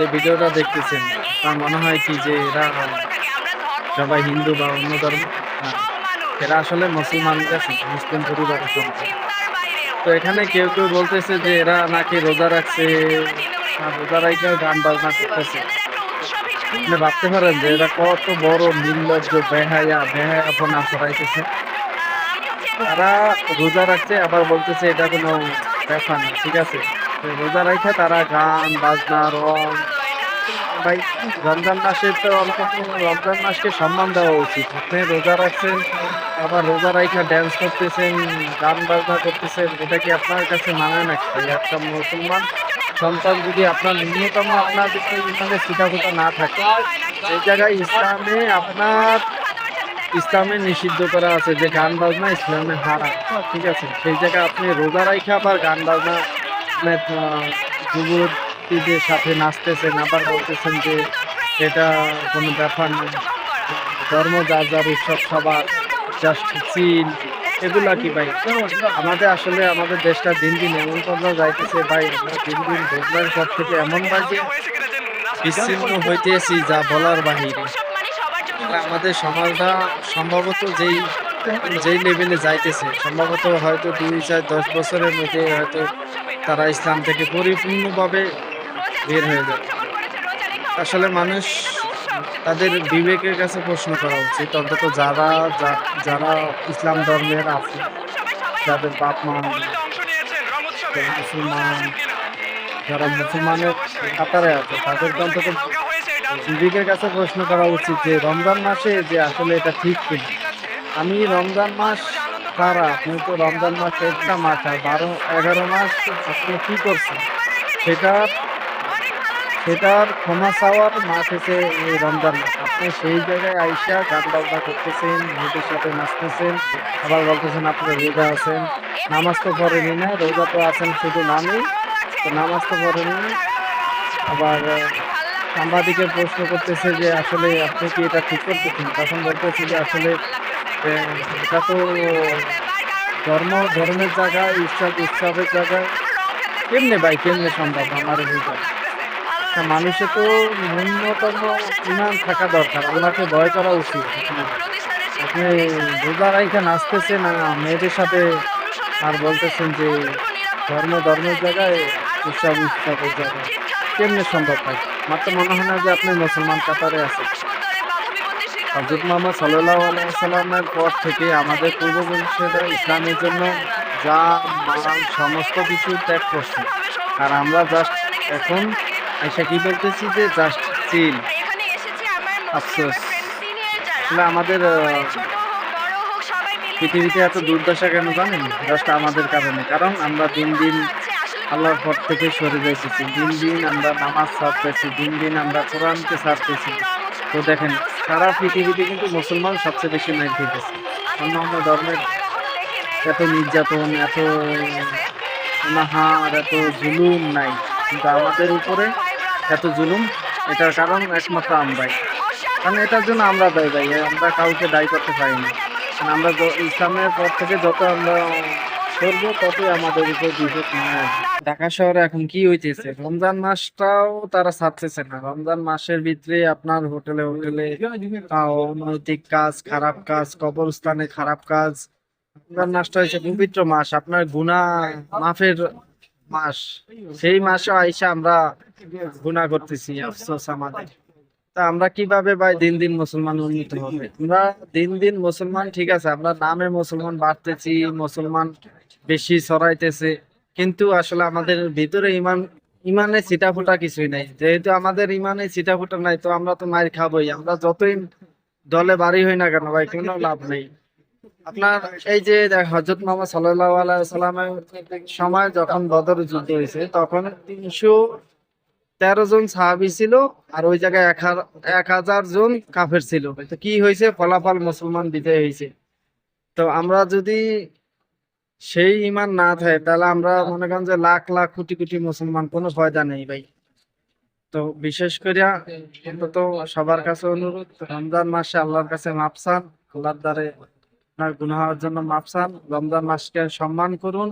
যে ভিডিওটা দেখতেছেন। তার মনে হয় কি যে এরা সবাই হিন্দু বা অন্য ধর্ম। এরা আসলে মুসলমানরা মুসলিম পরিবারের সন্তান। তো এখানে কেউ কেউ বলতেছে যে এরা নাকি রোজা রাখছে রোজা রাখলেও গান বাজনা করতেছে। আপনি ভাবতে পারেন যে এরা কত বড় নির্লজ্জ, বেহায়া, বেহায়াপনা করাইতেছে তারা রোজা রাখছে, আবার বলতেছে এটা কোনো ব্যাপার না, ঠিক আছে? রোজা রাখে তারা গান, বাজনা, রং। ভাই, রমজান মাসে তো অন্তত রমজান মাসকে সম্মান দেওয়া উচিত। আপনি রোজা রাখছেন, আবার রোজা রাখা ড্যান্স করতেছেন, গান বাজনা করতেছেন, এটা কি আপনার কাছে মানে নাকি? একটা মুসলমান সন্তান যদি আপনার ন্যূনতম আপনার যদি ইসলামে না থাকে সেই জায়গায় ইসলামে আপনার ইসলামে নিষিদ্ধ করা আছে যে গান বাজনা ইসলামে হারাম। ঠিক আছে? সেই জায়গায় আপনি রোজা রাখা আবার গান বাজনা মানে, আহ, যুবতীদের সাথে নাচতেছেন আবার বলতেছেন যে এটা কোনো ব্যাপার না। ধর্ম যার যার উৎসব সবার জাস্ট চিল এগুলা কি ভাই? আমাদের আসলে আমাদের দেশটা দিন দিন এমন পর্যায়ে যাইতেছে ভাই আমরা দিন দিন ভোগলার পর থেকে এমন বাজে। বিচ্ছিন্ন হইতেছি যা বলার বাহিরে। আমাদের সমাজটা সম্ভবত যেই যেই লেভেলে যাইতেছে সম্ভবত হয়তো দুই চার দশ বছরের মধ্যে হয়তো তারা ইসলাম থেকে পরিপূর্ণভাবে বের হয়ে যায়। আসলে মানুষ তাদের বিবেকের কাছে প্রশ্ন করা উচিত। অন্তত যারা যারা ইসলাম ধর্মের আছে যাদের বাপ মা মুসলমান যারা মুসলমানের কাতারে আছে তাদেরকে অন্তত বিবেকের কাছে প্রশ্ন করা উচিত যে রমজান মাসে যে আসলে এটা ঠিক কিনা। আমি রমজান মাস তারা, আপনি তো রমজান মাস একটা মাস, আর বারো, এগারো মাস আপনি কি করছেন? সেটার সেটার ক্ষমা চাওয়ার মাস হচ্ছে এই রমজান মাস। আপনি সেই জায়গায় আইসা গান বাজনা করতেছেন, মেয়েদের সাথে নাচতেছেন, আবার বলতেছেন আপনি রোজা আছেন? নামাজ তো পড়েনি না, রোজা তো আছেন শুধু নামই তো নামাজ তো পড়েনি আবার সাংবাদিকের প্রশ্ন করতেছে যে, আসলে আপনি কি এটা ঠিক করতেছেন? তখন বলতেছে যে, আসলে তো ধর্ম ধর্মের জায়গা উৎসব উৎসবের জায়গায় কেমনে ভাই কেমনে সম্ভব আমার তা মানুষের তো ন্যূনতম ইমান থাকা দরকার আল্লাহকে ভয় করা উচিত আপনি রোজা রাইখা নাচতেছেন না মেয়েদের সাথে আর বলতেছেন যে ধর্ম ধর্মের জায়গায় উৎসব উৎসবের জায়গায় কেমনে সম্ভব ভাই আমার তো মনে হয় না যে আপনি মুসলমান কাতারে আছেন। হজরত মোহাম্মদ সাল্লাহ আলাইসাল্লামের পর থেকে আমাদের পূর্বপুরুষেরা ইসলামের জন্য যা সমস্ত কিছু ত্যাগ করছে। আর আমরা জাস্ট এখন এসে কি বলতেছি যে জাস্ট চিল আফসোস। আমাদের পৃথিবীতে এত দুর্দশা কেন জানেন? জাস্ট আমাদের কারণে। কারণ আমরা দিন দিন আল্লাহর পর থেকে সরে যাইতেছি। দিন দিন আমরা নামাজ ছাড়তেছি, দিন দিন আমরা কোরআনকে ছাড়তেছি। তো দেখেন, সারা পৃথিবীতে কিন্তু মুসলমান সবচেয়ে বেশি মেন খেতেছে অন্য অন্য ধর্মের এত নির্যাতন, এত অনাহার এত জুলুম নাই। কিন্তু আমাদের উপরে এত জুলুম, এটার কারণ একমাত্র আমরাই। কারণ এটার জন্য আমরা দায়ী, ভাই। আমরা কাউকে দায়ী করতে পারি না। আমরা ইসলামের পর থেকে যত আমরা ঢাকা শহরে এখন কি হইতেছে? রমজান মাসটাও তারা ছাড়তেছে না। রমজান মাসের ভিতরে আপনার হোটেলে হোটেলে অনৈতিক কাজ, খারাপ কাজ, কবরস্থানে খারাপ কাজ। রমজান মাসটা হচ্ছে পবিত্র মাস, আপনার গুনাহ মাফের মাস। সেই মাসে আইসা আমরা গুনাহ করতেছি, আফসোস আমাদের। আমরা কীভাবে ভাই দিন দিন মুসলমান উন্নত হবে? আমরা দিন দিন মুসলমান, ঠিক আছে, আমরা নামে মুসলমান বাড়তেছি, মুসলমান বেশি ছড়াইতেছে। কিন্তু আসলে আমাদের ভিতরে ইমান ইমানে ছিটা ফোটা কিছুই নাই। যেহেতু আমাদের ইমানে ছিটা ফোটা নাই, তো আমরা তো মার খাবোই। আমরা যতই দলে বাড়ি হই না কেন ভাই, কোনো লাভ নেই। আপনার এই যে হজরত মোহাম্মদ সাল্লাহ আলাইসাল্লামের সময় যখন বদর যুদ্ধ হয়েছে, তখন তিনশো তেরো জন সাহাবি ছিল আর ওই জায়গায় এক হাজার জন কাফের ছিল। তো কি হয়েছে? ফলাফল মুসলমান বিজয় হয়েছে। তো আমরা যদি সেই ইমান না থাকে, তাহলে আমরা মনে করেন যে লাখ লাখ কোটি কোটি মুসলমান, কোনো ফায়দা নেই ভাই। তো বিশেষ করে অন্তত সবার কাছে অনুরোধ, রমজান মাসে আল্লাহর কাছে মাপসান আল্লাহর দ্বারে আপনার গুনাহের জন্য মাপসান রমজান মাসকে সম্মান করুন।